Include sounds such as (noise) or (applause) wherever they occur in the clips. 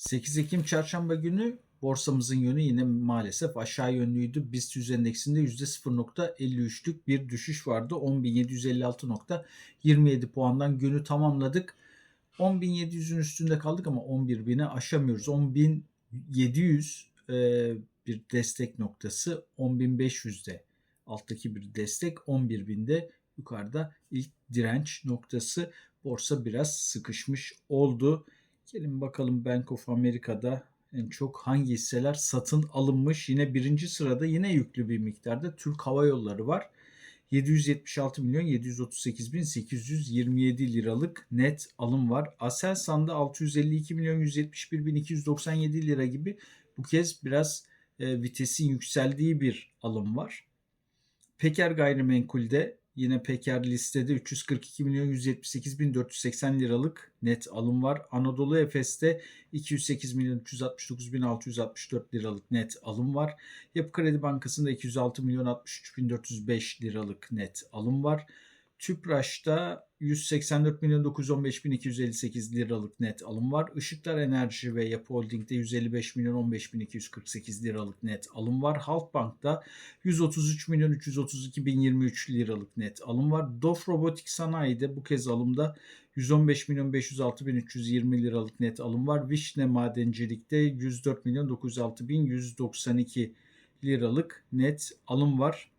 8 Ekim çarşamba günü borsamızın yönü yine maalesef aşağı yönlüydü. BIST 100 endeksinde %0.53'lük bir düşüş vardı. 10.756.27 puandan günü tamamladık. 10.700'ün üstünde kaldık ama 11.000'i aşamıyoruz. 10.700 e, bir destek noktası. 10.500'de alttaki bir destek. 11.000'de yukarıda ilk direnç noktası. Borsa biraz sıkışmış oldu. Gelin bakalım Bank of America'da en çok hangi hisseler satın alınmış. Yine birinci sırada yine yüklü bir miktarda Türk Hava Yolları var. 776 milyon 738 bin 827 liralık net alım var. Aselsan'da 652 milyon 171 bin 297 lira gibi bu kez biraz e, vitesin yükseldiği bir alım var. Peker Gayrimenkul'de Yine Peker listede 342 milyon 178 bin 480 liralık net alım var. Anadolu Efes'te 208 milyon 369 bin 664 liralık net alım var. Yapı Kredi Bankası'nda 206 milyon 63 bin 405 liralık net alım var. Tüpraş'ta 184 milyon 915 bin 258 liralık net alım var. Işıklar Enerji ve Yapı Holding'de 155 milyon 15 bin 248 liralık net alım var. Halkbank'ta 133 milyon 332 bin 23 liralık net alım var. Dof Robotik Sanayi'de bu kez alımda 115 milyon 506 bin 320 liralık net alım var. Vişne Madencilik'te 104 milyon 906 bin 192 liralık net alım var.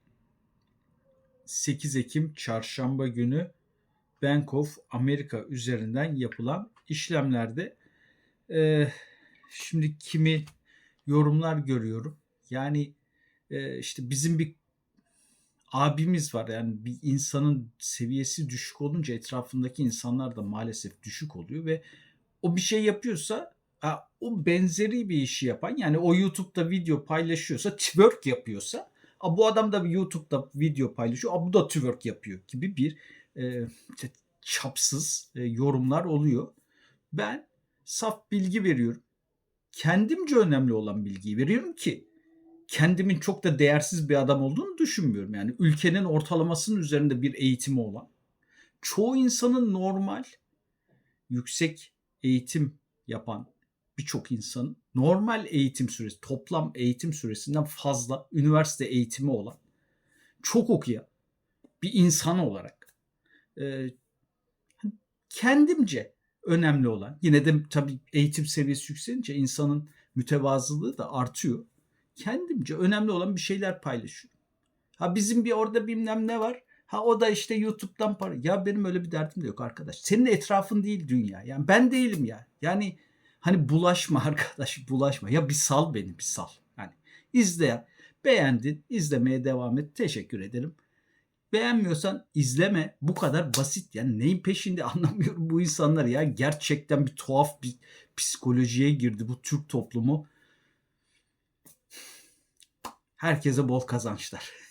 8 Ekim çarşamba günü Bank of America üzerinden yapılan işlemlerde e, şimdi kimi yorumlar görüyorum. Yani e, işte bizim bir abimiz var yani bir insanın seviyesi düşük olunca etrafındaki insanlar da maalesef düşük oluyor ve o bir şey yapıyorsa o benzeri bir işi yapan yani o YouTube'da video paylaşıyorsa twerk yapıyorsa a, bu adam da bir YouTube'da video paylaşıyor a, bu da twerk yapıyor gibi bir e, çapsız e, yorumlar oluyor. Ben saf bilgi veriyorum. Kendimce önemli olan bilgiyi veriyorum ki kendimin çok da değersiz bir adam olduğunu düşünmüyorum. Yani ülkenin ortalamasının üzerinde bir eğitimi olan, çoğu insanın normal yüksek eğitim yapan birçok insanın normal eğitim süresi, toplam eğitim süresinden fazla üniversite eğitimi olan, çok okuyan bir insan olarak e, kendimce önemli olan, yine de tabii eğitim seviyesi yükselince insanın mütevazılığı da artıyor. Kendimce önemli olan bir şeyler paylaşıyorum. Ha bizim bir orada bilmem ne var. Ha o da işte YouTube'dan para. Ya benim öyle bir derdim de yok arkadaş. Senin etrafın değil dünya. Yani ben değilim ya. Yani hani bulaşma (laughs) arkadaş bulaşma. Ya bir sal beni bir sal. Yani izle. Beğendin. izlemeye devam et. Teşekkür ederim. Beğenmiyorsan izleme. Bu kadar basit. Yani neyin peşinde (laughs) anlamıyorum bu insanlar ya. Gerçekten bir tuhaf bir psikolojiye girdi bu Türk toplumu. Herkese bol kazançlar. (laughs)